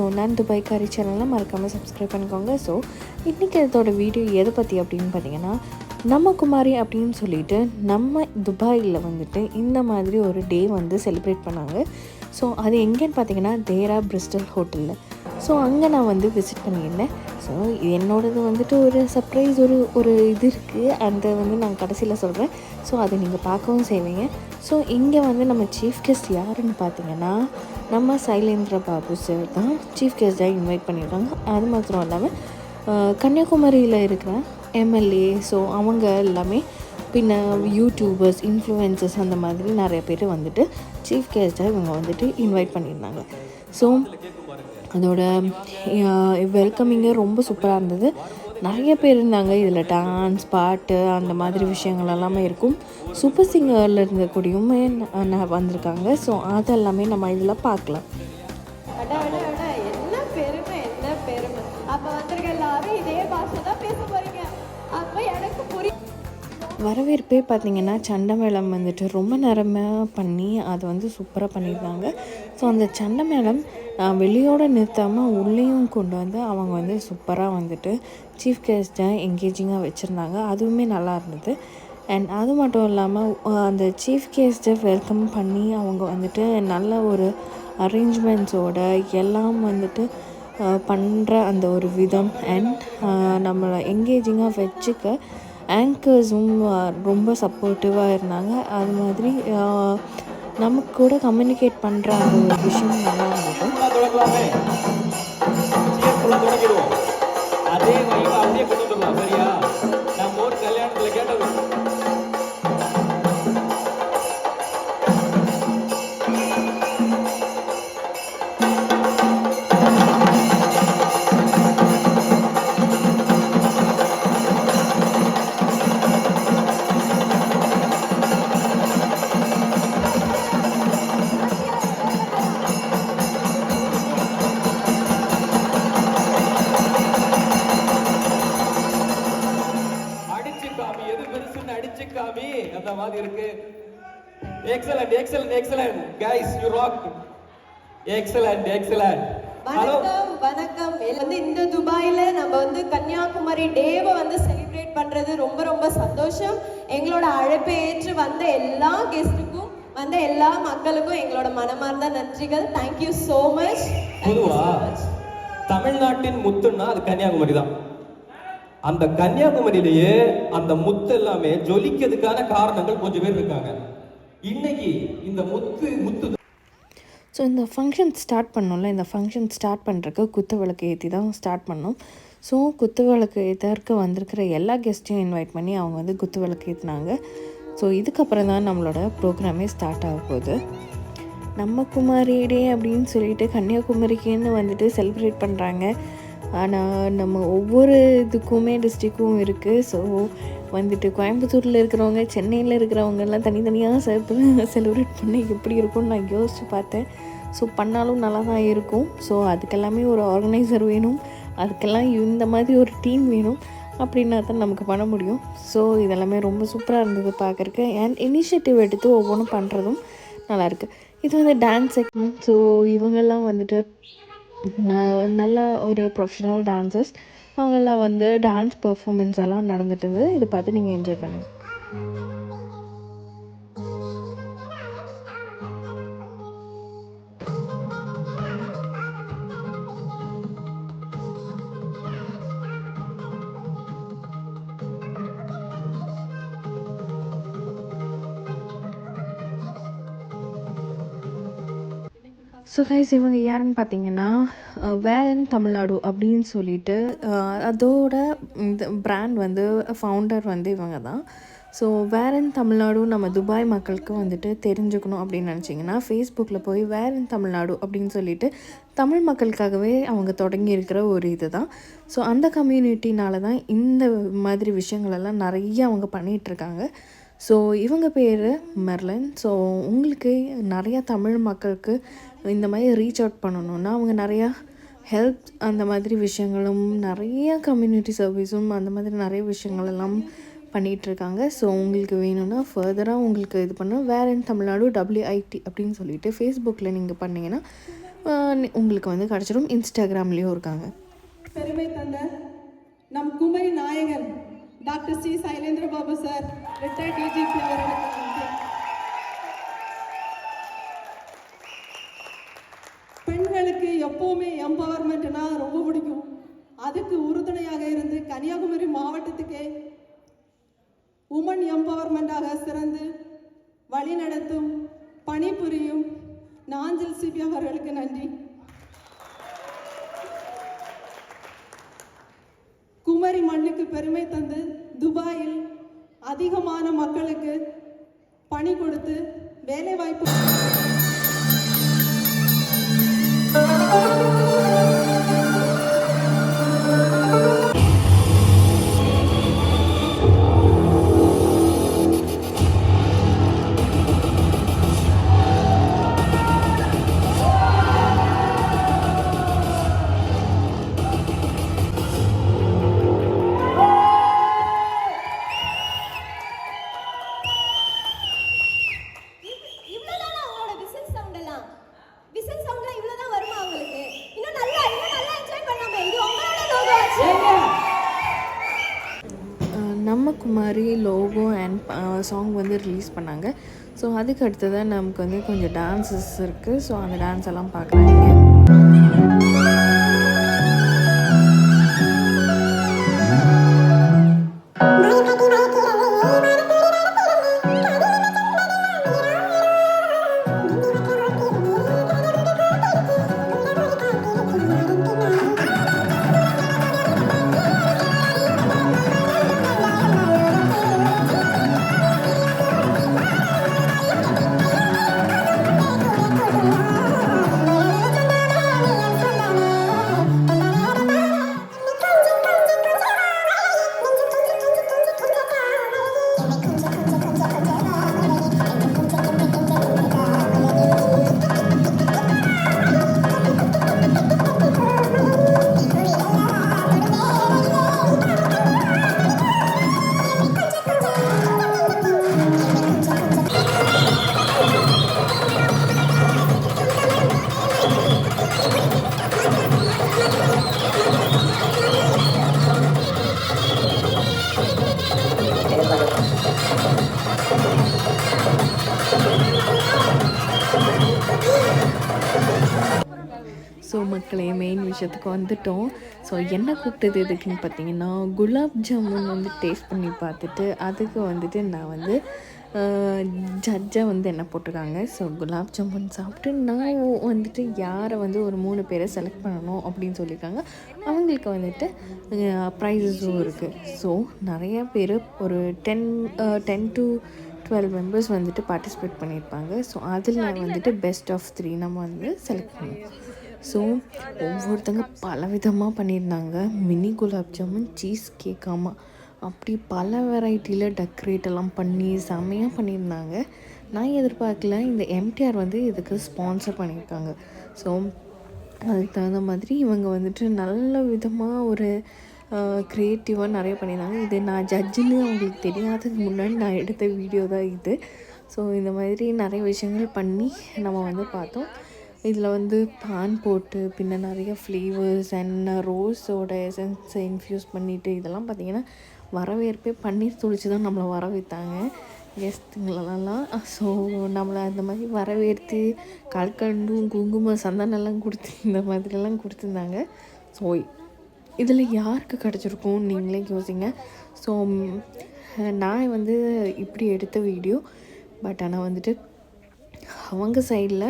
So நான் Dubai காரி சேனலில் மறக்காமல் சப்ஸ்கிரைப் பண்ணிக்கோங்க. ஸோ இன்றைக்கி அதோட வீடியோ எதை பற்றி அப்படின்னு பார்த்தீங்கன்னா நம்ம குமாரி அப்படின்னு சொல்லிட்டு நம்ம துபாயில் வந்துட்டு இந்த மாதிரி ஒரு டே வந்து செலிப்ரேட் பண்ணாங்க. ஸோ அது எங்கேன்னு பார்த்தீங்கன்னா தேரா பிரிஸ்டல் ஹோட்டலில் ஸோ அங்கே நான் வந்து விசிட் பண்ணியிருந்தேன். ஸோ என்னோடது வந்துட்டு ஒரு சர்ப்ரைஸ் ஒரு ஒரு இது இருக்குது அந்த வந்து நான் கடைசியில் சொல்கிறேன் ஸோ அதை நீங்கள் பார்க்கவும் செய்வீங்க. ஸோ இங்கே வந்து நம்ம சீஃப் கெஸ்ட் யாருன்னு பார்த்தீங்கன்னா நம்ம சைலேந்திர பாபு சார் தான் சீஃப் கெஸ்ட்டாக இன்வைட் பண்ணியிருக்காங்க. அது மாத்திரம் இல்லாமல் கன்னியாகுமரியில் இருக்கிற எம்எல்ஏ ஸோ அவங்க எல்லாமே பின்ன யூடியூபர்ஸ் இன்ஃப்ளூயன்சஸ் அந்த மாதிரி நிறைய பேர் வந்துட்டு சீஃப் கெஸ்ட்டாக இவங்க வந்துட்டு இன்வைட் பண்ணியிருந்தாங்க. ஸோ அதோட வெல்கமிங்கே ரொம்ப சூப்பராக இருந்தது. நிறைய பேர் இருந்தாங்க. இதில் டான்ஸ் பாட்டு அந்த மாதிரி விஷயங்கள் எல்லாமே இருக்கும். சூப்பர் சிங்கரில் இருந்த கூடியுமே ந- வந்திருக்காங்க. ஸோ அதெல்லாமே நம்ம இதில் பார்க்கலாம். வரவேற்பே பார்த்தீங்கன்னா சண்டமேளம் வந்துட்டு ரொம்ப நேரமாக பண்ணி அதை வந்து சூப்பராக பண்ணியிருந்தாங்க ஸோ அந்த சண்டமேளம் வெளியோடு நிறுத்தாமல் உள்ளேயும் கொண்டு வந்து அவங்க வந்து சூப்பராக வந்துட்டு சீஃப் கெஸ்ட்டை என்கேஜிங்காக வச்சுருந்தாங்க. அதுவுமே நல்லா இருந்தது. அண்ட் அது மட்டும் இல்லாமல் அந்த சீஃப் கெஸ்ட்டை வெல்கம் பண்ணி அவங்க வந்துட்டு நல்ல ஒரு அரேஞ்ச்மெண்ட்ஸோட எல்லாம் வந்துட்டு பண்ணுற அந்த ஒரு விதம். அண்ட் நம்மளை என்கேஜிங்காக வச்சுக்க ஆங்கர்ஸும் ரொம்ப சப்போர்ட்டிவாக இருந்தாங்க. அது மாதிரி நமக்கு கூட கம்யூனிகேட் பண்ணுற அந்த ஒரு விஷயம் நல்லா இருந்தது. அதே வைவா அப்படியே கொண்டு வந்துடலாம் சரியா? அந்த மாதிரி இருக்கு excellent excellent excellent guys you rock excellent excellent வணக்கம் வணக்கம். வந்து இந்த துபாயில நம்ம வந்து கன்னியாகுமரி டேவை வந்து செலிப்ரேட் பண்றது ரொம்ப ரொம்ப சந்தோஷம். எங்களோட அழைப்பை ஏற்று வந்த எல்லா கெஸ்ட்டுக்கும் வந்த எல்லா மக்களுக்கும் எங்களோட மனமார்ந்த நன்றிகள். தேங்க்யூ ஸோ மச் பொதுவா தமிழ்நாட்டின் முத்துன்னா அது கன்னியாகுமரி தான். அந்த கன்னியாகுமரியிலேயே அந்த முத்து எல்லாமே ஜொலிக்கிறதுக்கான காரணங்கள் கொஞ்சம் பேர் இருக்காங்க. இன்னைக்கு இந்த முத்து முத்து ஸோ இந்த ஃபங்க்ஷன் ஸ்டார்ட் பண்ணோம்ல இந்த ஃபங்க்ஷன் ஸ்டார்ட் பண்ணுறக்கு குத்து விளக்கு ஏற்றி தான் ஸ்டார்ட் பண்ணோம். ஸோ குத்து விளக்கு ஏற்றறக்கு வந்திருக்கிற எல்லா கெஸ்ட்டையும் இன்வைட் பண்ணி அவங்க வந்து குத்து விளக்கு ஏற்றினாங்க ஸோ இதுக்கப்புறம் தான் நம்மளோட ப்ரோக்ராமே ஸ்டார்ட் ஆக போகுது. நம்ம குமாரி டே அப்படின்னு சொல்லிட்டு கன்னியாகுமரிக்குன்னு வந்துட்டு செலிப்ரேட் பண்ணுறாங்க ஆனால் நம்ம ஒவ்வொரு இதுக்குமே டிஸ்ட்ரிக்கும் இருக்குது ஸோ வந்துட்டு கோயம்புத்தூரில் இருக்கிறவங்க சென்னையில் இருக்கிறவங்க எல்லாம் தனித்தனியாக செலிப்ரேட் பண்ண எப்படி இருக்கும்னு நான் யோசித்து பார்த்தேன். ஸோ பண்ணாலும் நல்லா தான் இருக்கும். ஸோ அதுக்கெல்லாமே ஒரு ஆர்கனைசர் வேணும். அதுக்கெல்லாம் இந்த மாதிரி ஒரு டீம் வேணும். அப்படின்னா தான் நமக்கு பண்ண முடியும். ஸோ இதெல்லாமே ரொம்ப சூப்பராக இருந்தது பார்க்குறக்கு அண்ட் இனிஷியேட்டிவ் எடுத்து ஒவ்வொன்றும் பண்ணுறதும் நல்லாயிருக்கு இது வந்து டான்ஸ் செக்மெண்ட் ஸோ இவங்கெல்லாம் வந்துட்டு நல்ல ஒரு ப்ரொஃபஷனல் டான்சர்ஸ் அவங்கெல்லாம் வந்து டான்ஸ் பர்ஃபார்மன்ஸ் எல்லாம் நடந்துட்டு இருந்தது இதை பார்த்து நீங்கள் என்ஜாய் பண்ணுங்கள் ஸோ கைஸ் இவங்க யாருன்னு பார்த்தீங்கன்னா அஹ், வேலன் தமிழ்நாடு அப்படின்னு சொல்லிட்டு அதோட இந்த பிராண்ட் வந்து ஃபவுண்டர் வந்து இவங்க தான். ஸோ வேரன் தமிழ்நாடு நம்ம துபாய் மக்களுக்கு வந்துட்டு தெரிஞ்சுக்கணும் அப்படின்னு நினச்சிங்கன்னா ஃபேஸ்புக்கில் போய் வேரன் தமிழ்நாடு அப்படின்னு சொல்லிட்டு தமிழ் மக்களுக்காகவே அவங்க தொடங்கி இருக்கிற ஒரு இது தான். ஸோ அந்த கம்யூனிட்டினால தான் இந்த மாதிரி விஷயங்களெல்லாம் நிறைய அவங்க பண்ணிகிட்ருக்காங்க ஸோ இவங்க பேர் மெர்லின் ஸோ உங்களுக்கு நிறையா தமிழ் மக்களுக்கு இந்த மாதிரி ரீச் அவுட் பண்ணணுன்னா அவங்க நிறையா ஹெல்ப் அந்த மாதிரி விஷயங்களும் நிறைய கம்யூனிட்டி சர்வீஸும் அந்த மாதிரி நிறைய விஷயங்கள் எல்லாம் பண்ணிகிட்ருக்காங்க ஸோ உங்களுக்கு வேணும்னா ஃபர்தராக உங்களுக்கு இது பண்ண வேர் இன் தமிழ்நாடு டபிள்யூஐடி அப்படின்னு சொல்லிட்டு ஃபேஸ்புக்கில் நீங்கள் பண்ணிங்கன்னா உங்களுக்கு வந்து கிடச்சிடும் இன்ஸ்டாகிராம்லேயும் இருக்காங்க. பெருமை தந்த நம் குமரி நாயகன் doctor C Sylendra Babu sir retired DGP அவர்களுக்கு நன்றி. பெண்களுக்கு எப்பவுமே எம்பவர்மெண்ட்னா ரொம்ப பிடிக்கும். அதுக்கு உறுதுணையாக இருந்து கன்னியாகுமரி மாவட்டத்துக்கே உமன் எம்பவர்மெண்டாக சிறந்து வழிநடத்தும் பணிபுரியும் நாஞ்சில் சிபி அவர்களுக்கு நன்றி. குமரி மண்ணுக்கு பெருமை தந்து துபாயில் அதிகமான மக்களுக்கு பணி கொடுத்து வேலைவாய்ப்பு நம்ம குமாரி லோகோ அண்ட் சாங் வந்து ரிலீஸ் பண்ணாங்க. ஸோ அதுக்கு அடுத்ததான் நமக்கு வந்து கொஞ்சம் டான்ஸஸ் இருக்குது ஸோ அந்த டான்ஸ் எல்லாம் பார்க்குறாங்க விஷயத்துக்கு வந்துட்டோம். ஸோ என்ன கூப்பிட்டது எதுக்குன்னு பார்த்தீங்கன்னா குலாப் ஜாமுன் வந்து டேஸ்ட் பண்ணி பார்த்துட்டு அதுக்கு வந்துட்டு நான் வந்து ஜட்ஜை வந்து என்ன போட்டிருக்காங்க. ஸோ குலாப் ஜாமுன் சாப்பிட்டு நான் வந்துட்டு யாரை வந்து ஒரு மூணு பேரை செலக்ட் பண்ணணும் அப்படின்னு சொல்லியிருக்காங்க. அவங்களுக்கு வந்துட்டு ப்ரைஸஸும் இருக்குது ஸோ நிறைய பேர் ஒரு ten ten to twelve members வந்துட்டு பார்ட்டிசிபேட் பண்ணியிருப்பாங்க. ஸோ அதில் வந்துட்டு பெஸ்ட் ஆஃப் த்ரீ நம்ம வந்து செலக்ட் பண்ணுவோம் ஸோ ஒவ்வொருத்தங்க பல விதமாக பண்ணியிருந்தாங்க. மினி குலாப் ஜாமுன் சீஸ் கேக்காமல் அப்படி பல வெரைட்டியில் டெக்கரேட் எல்லாம் பண்ணி செம்மையாக பண்ணியிருந்தாங்க. நான் எதிர்பார்க்கல இந்த எம்டிஆர் வந்து இதுக்கு ஸ்பான்சர் பண்ணியிருக்காங்க. ஸோ அதுக்கு தகுந்த மாதிரி இவங்க வந்துட்டு நல்ல விதமாக ஒரு க்ரியேட்டிவாக நிறைய பண்ணியிருந்தாங்க. இது நான் ஜட்ஜுன்னு அவங்களுக்கு தெரியாததுக்கு முன்னாடி நான் எடுத்த வீடியோ தான் இது. ஸோ இந்த மாதிரி நிறைய விஷயங்கள் பண்ணி நம்ம வந்து பார்த்தோம். இதில் வந்து பான் போட்டு பின்ன நிறைய ஃப்ளேவர்ஸ் அண்ட் ரோஸோட எசன்ஸை இன்ஃப்யூஸ் பண்ணிவிட்டு இதெல்லாம் பார்த்திங்கன்னா வரவேற்பே பன்னீர் துளிச்சு தான் நம்மளை வரவேற்றாங்க கெஸ்ட்டுங்களெல்லாம் ஸோ நம்மளை அந்த மாதிரி வரவேற்று கல்கண்டும் குங்குமம் சந்தனெல்லாம் கொடுத்து இந்த மாதிரிலாம் கொடுத்துருந்தாங்க. ஸோ இதில் யாருக்கு கிடச்சிருக்கும் நீங்களே யோசிங்க. ஸோ நான் வந்து இப்படி எடுத்த வீடியோ பட் ஆனால் வந்துட்டு அவங்க சைடில்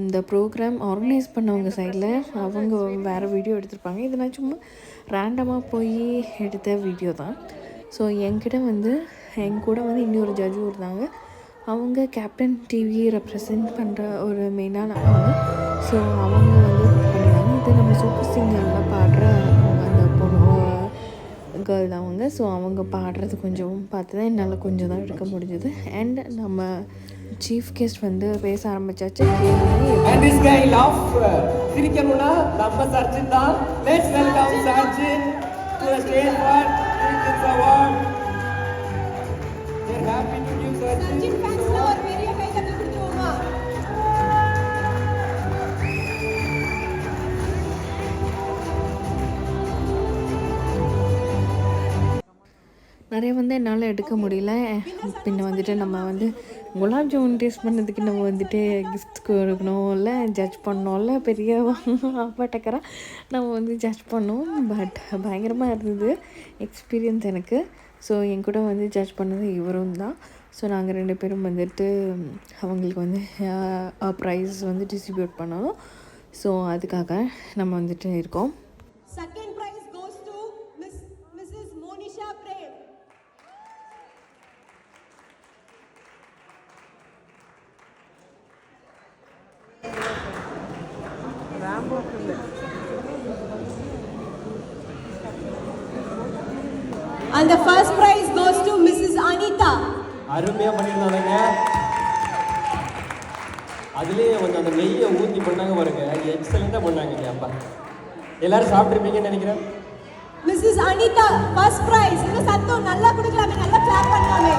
இந்த ப்ரோக்ராம் ஆர்கனைஸ் பண்ணவங்க சைடில் அவங்க வேறு வீடியோ எடுத்திருப்பாங்க. இது நான் சும்மா ரேண்டமாக போய் எடுத்த வீடியோ தான். ஸோ என்கிட்ட வந்து என் கூட வந்து இன்னொரு ஜட்ஜும் இருந்தாங்க. அவங்க கேப்டன் டிவி ரெப்ரசன்ட் பண்ணுற ஒரு மெயினான ஆள் ஸோ அவங்க வந்து பண்ணியிருந்தாங்க இது நம்ம சூப்பர் சிங்கரில் பாடுற அந்த பொண்ணு. கேர்ள் தான் அவங்க. ஸோ அவங்க பாடுறது கொஞ்சம் பார்த்து தான் என்னால் கொஞ்சம் தான் எடுக்க முடிஞ்சது. அண்ட் நம்ம சீஃப் கெஸ்ட் வந்து பேச ஆரம்பிச்சாச்சு. சிரிக்கணும்னா நம்ம சர்ஜின் தான் let's welcome to for award நிறைய வந்து என்னால் எடுக்க முடியல. பின்ன வந்துட்டு நம்ம வந்து குலாப் ஜாமுன் டேஸ்ட் பண்ணதுக்கு நம்ம வந்துட்டு கிஃப்ட் கொடுக்கணும் இல்லை ஜட்ஜ் பண்ணோம்ல பெரிய ஆப்பாட்டக்கராக நம்ம வந்து ஜட்ஜ் பண்ணோம். பட் பயங்கரமாக இருந்தது எக்ஸ்பீரியன்ஸ் எனக்கு. ஸோ என் கூட வந்து ஜட்ஜ் பண்ணது இவரும் தான். ஸோ நாங்கள் ரெண்டு பேரும் வந்துட்டு அவங்களுக்கு வந்து ப்ரைஸ் வந்து டிஸ்ட்ரிபியூட் பண்ணோம். ஸோ அதுக்காக நம்ம வந்துட்டு இருக்கோம். Second prize goes to Miss Mrs. Monisha Prem. And the first prize goes to Mrs. Anita. அருமையா பண்ணியிருந்தாங்க அதுலயே கொஞ்சம் அந்த நெய்யை ஊத்தி பண்ணாங்க பாருங்க எக்ஸலண்டா பண்ணாங்க அப்பா எல்லாரும் சாப்பிட்டுருப்பீங்கன்னு நினைக்கிறேன் Mrs. Anita, first prize. இன்னும் சத்தம் நல்லா கொடுக்கலாமே நல்லா கிளாப் பண்ணலாமே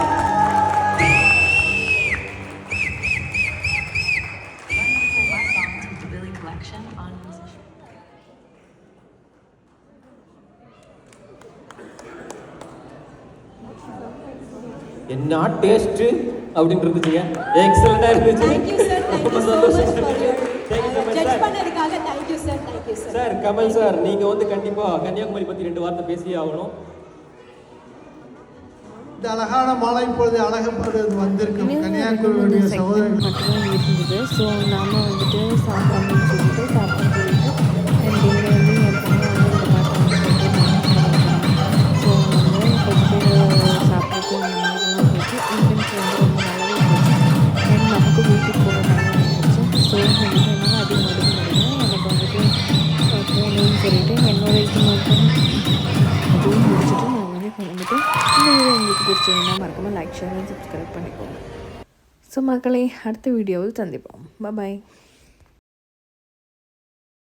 என்ன டேஸ்ட் அப்படின்னு இருந்துச்சுங்க எக்ஸலண்டா இருந்துச்சு. ரொம்ப சந்தோஷம். சார் கமல் சார் நீங்க வந்து கண்டிப்பா கன்னியாகுமரி பத்தி ரெண்டு வார்த்தை பேசியே ஆகணும். இந்த அழகான மாலை பொழுது அழகப்படுவது வந்திருக்கும். வந்து கன்னியாகுமரியுடைய சகோதரர்கள். இருந்தது. ஸோ நாம வந்துட்டு சாப்பிட்றோம்னு சொல்லிட்டு சாப்பிட லைக் ஷேர் அண்ட் சப்ஸ்கிரைப் பண்ணிக்கோங்க. ஸோ மக்களே அடுத்த வீடியோவில் சந்திப்போம். பாய்